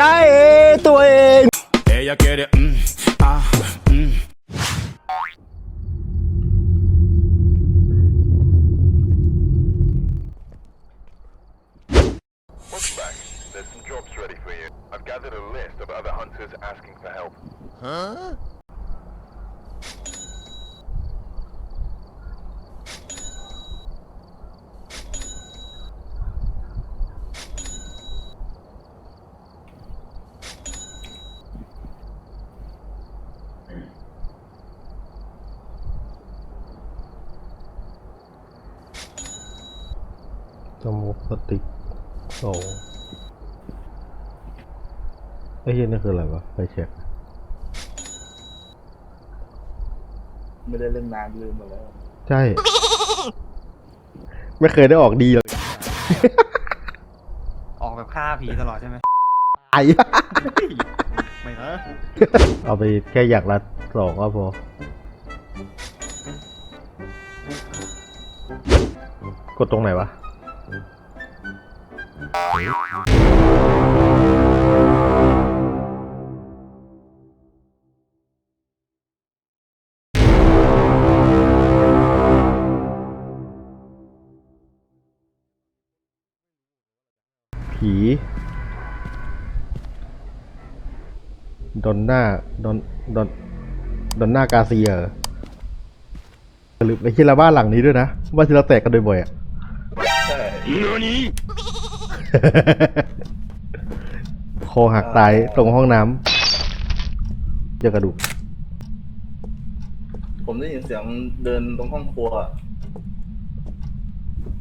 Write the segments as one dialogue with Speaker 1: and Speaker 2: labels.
Speaker 1: está esto.
Speaker 2: Ella quiere. Mm, ah, mm.
Speaker 3: Welcome back. There's some jobs ready for you. I've gathered a list of other hunters asking for help. Huh?
Speaker 1: สมุกสติกโอ้ไอ้เหี้ยนี่คืออะไรวะไปเช็ค
Speaker 4: ไม่ได้เล่นนานลืมหมดแล้ว
Speaker 1: ใช่ ไม่เคยได้ออกดีเลย
Speaker 5: ออกแบบฆ่าผีตลอดใช่ไหม
Speaker 1: ไอ้
Speaker 5: ไม่ฮะ
Speaker 1: เอาไปแค่อยากละสองก็พอกดตรงไหนวะ ผีดอนน่าดอนดอนดอนน่ากาเซียเหรอหรือไปคิดละบ้านหลังนี้ด้วยนะบ้านที่เราแตกกันบ่อยๆอะ
Speaker 4: ใช่
Speaker 1: คอหักตายตรงห้องน้ำเจอกระดูก
Speaker 4: ผมได้ยินเสียงเดินตรงห้องครัว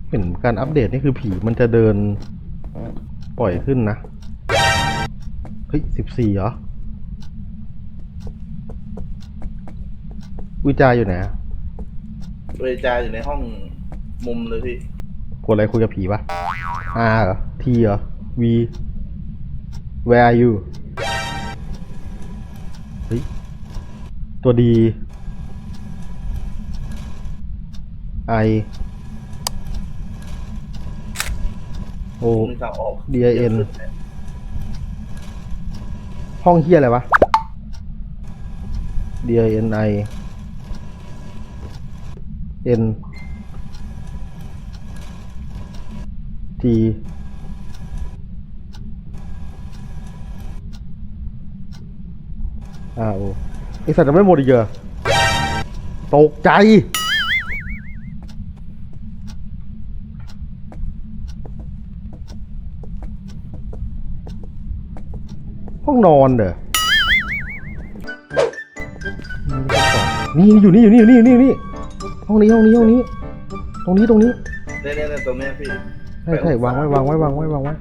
Speaker 1: เห็นการอัปเดตนี่คือผีมันจะเดิน ปล่อยขึ้นนะ เฮ้ยสิบสี่เหรอ วิจาอยู่ไหนอะ
Speaker 4: เวจาอยู่ในห้องมุมเลยพี่
Speaker 1: กดอะไรคุยกับผีปะ R เหรอ T เหรอ V Where are you เฮ้ย ตัวดี I O
Speaker 4: มีทางออก
Speaker 1: D I N ห้องเฮียอะไรวะ D I N I N T อ้าวไอสัตว์จะไม่หมดอีกเหรอตกใจ ห้องนอนเด้อนี่อยู่นี่อยู่นี่อยู่นี่อยู่นี่อยู่นี่ห้องนี้ห้องนี้ห้องนี้ ตรงนี้ตรงนี้
Speaker 4: เนี่ยเนี่ยเนี่ยตรงเนี้ยพี่
Speaker 1: ใช่ใช่วางไว้วางไว้วางไว้วางไว้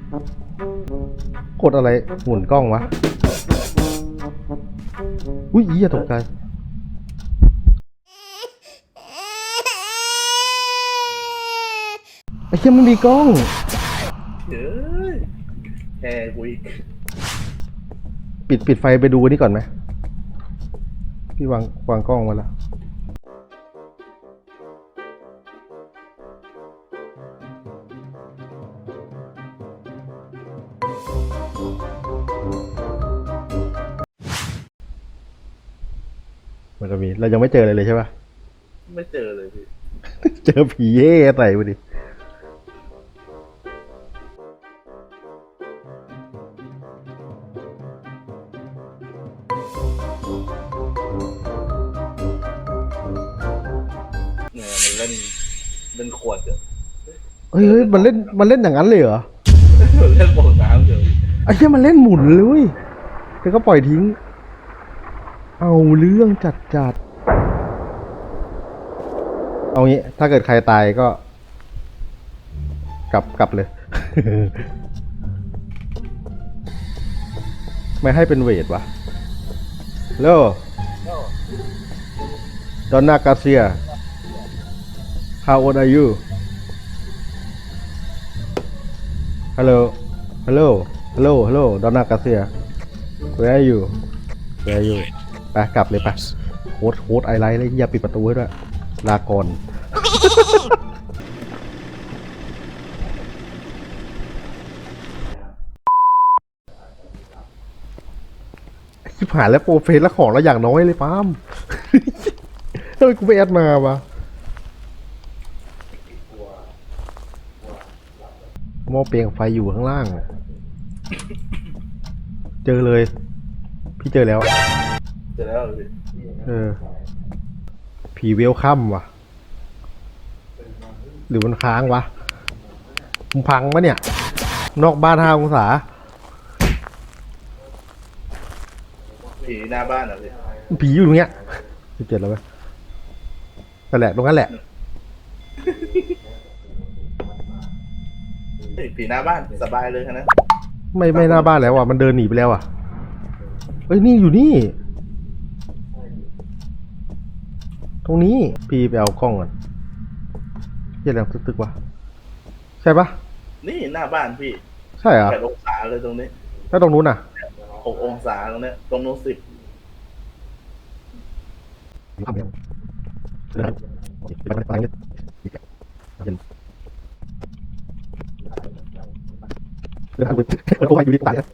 Speaker 1: กดอะไรหมุนกล้องวะอุ้ยอีอย่าตกใจไอ้เชี่ยมันมีกล้อง
Speaker 4: เฮ้ยแค่กูอีก
Speaker 1: ปิดปิดไฟไปดูอันนี้ก่อนไหมพี่วางวางกล้องไว้แล้ว มันจะมีเรายังไม่เจอเลยเลยใช่ปะ
Speaker 4: ไม่เจอเลยพี่
Speaker 1: เจอผีเย่ใส่ไปดิ
Speaker 4: เนี่ยมันเล่นเล่นขวดอยู่
Speaker 1: เฮ้ยเฮ้ยมันเล่นมันเล่นอย่างนั้นเลยเหรอ
Speaker 4: มันเล่นบ่งน้ำอยู่
Speaker 1: ไอ้เหี้ยมันเล่นหมุนเลยเว้ยแล้วก็ปล่อยทิ้ง เอาเรื่องจัดจัด เอางี้ ถ้าเกิดใครตายก็ กลับกลับเลย ไม่ให้เป็นเวทวะโลดอนนากาเซีย How old are you Hello Hello Hello Hello ดอนนากาเซีย Where are you Where are you ไปกลับเลยไปโคตรโคตรไอไลท์เลยอย่าปิดประตูให้ด้วยลาก่อนชิบหายแล้วโปรเฟสแล้วของแล้วอย่างน้อยเลยป้ามทำไมกูไปแอดมาวะหม้อเปลียงไฟอยู่ข้างล่าง เจอเลย พี่เจอแล้ว
Speaker 4: เสร็จแล้วเหรอพี่
Speaker 1: เออ ผีเวลคัมวะหรือมันค้างวะมันพังปะเนี่ย นอกบ้านห้าองศา
Speaker 4: ผีหน้าบ้านเหรอพี่
Speaker 1: ผีอยู่ตรงเนี้ยสิบเจ็ดแล้วไหมนั่นแหละตรงนั้นแหละ
Speaker 4: เฮ้ยผีหน้าบ้านสบายเลยนะ
Speaker 1: ไม่ไม่หน้าบ้านแล้วอะมันเดินหนีไปแล้วอะเอ้ยนี่อยู่นี่ ต รงนี้พี่ไปเอากล้องก่อนเยี่ยแรงตึกๆวะใช่ปะ
Speaker 4: นี่หน้าบ้านพี่
Speaker 1: ใช่เหรอ
Speaker 4: แปดองศาเลยตรงนี้
Speaker 1: แล้วตรงนู้นอะ
Speaker 4: หกองศาตรงเนี้ยตรงนู้นสิบ
Speaker 1: เดินทางไปเปิดโอ้ยอยู่ดีตายแล้ว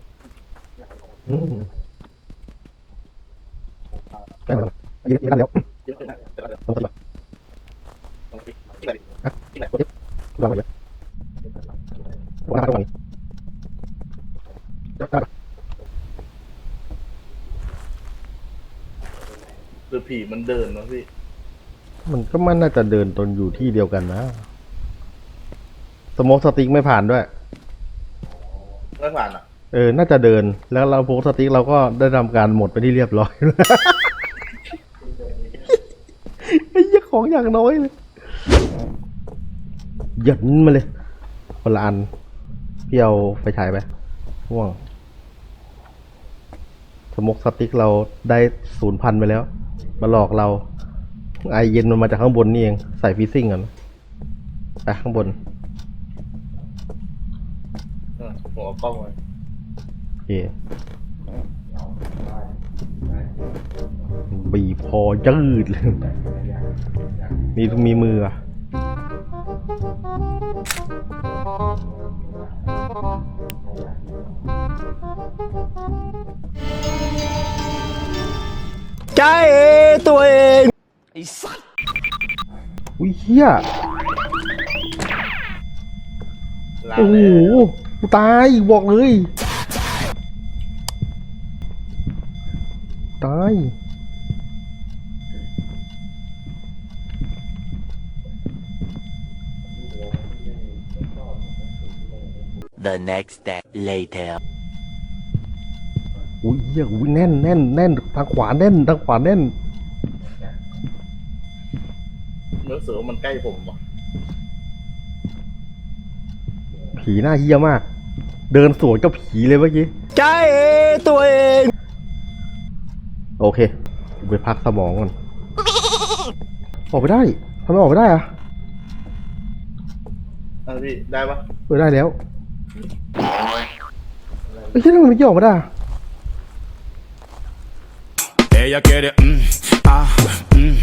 Speaker 1: อืมได้แล้วยืนยืนได้แล้ว
Speaker 4: เยอะเลยนะแต่ว่า
Speaker 1: ลงไปเลย
Speaker 4: ตรงนี้ที่ไหนที่ไหน
Speaker 1: ลงไปเลยลงมาตรงนี้ได้ปะ
Speaker 4: คือผีมันเดินนะพี่
Speaker 1: มันก็มันน่าจะเดินตนอยู่ที่เดียวกันนะ สโมกสติ๊กไม่ผ่านด้วย
Speaker 4: ไม่ผ่านอะ
Speaker 1: เออ น่าจะเดิน แล้วเราโพสต์สติ๊กเราก็ได้ทำการหมดไปที่เรียบร้อยไอ้เหี้ย ของอย่างน้อยเลยหยันมาเลยคนละอันพี่เอาไปฉายไปง่วง สมกสติ๊กเราได้ศูนย์พันไปแล้ว มาหลอกเรา ไอเย็นมันมาจากข้างบนนี่เอง ใส่ฟีซิ่งก่อนไปข้างบน
Speaker 4: เออหัวกล้องไว้
Speaker 1: โอเคบีบคอยืดเลย มีมีมืออะ
Speaker 5: ใจตัวเอง
Speaker 1: อีสัสอุ้ยเฮียโอ้โหกูตายบอกเลย ตาย
Speaker 6: The next day later.
Speaker 1: อุ้ยเฮียอุ้ยแน่นแน่นแน่นทางขวาแน่นทางขวาแน่น
Speaker 4: รู้สึกว่ามันใกล้ผมว่ะ
Speaker 1: ผีหน้าเฮียมาก เดินสวนกับผีเลยเมื่อกี้
Speaker 5: ใจตัวเอง
Speaker 1: โอเคกูไปพักสมองก่อนออกไปได้ทำไมออกไปได้อะ
Speaker 4: อะพี่ได้ปะ
Speaker 1: เออได้แล้ว ไอ้เหี้ยทำไมไม่ออกมาได้อะ
Speaker 2: Ella quiere, mm, ah, mm,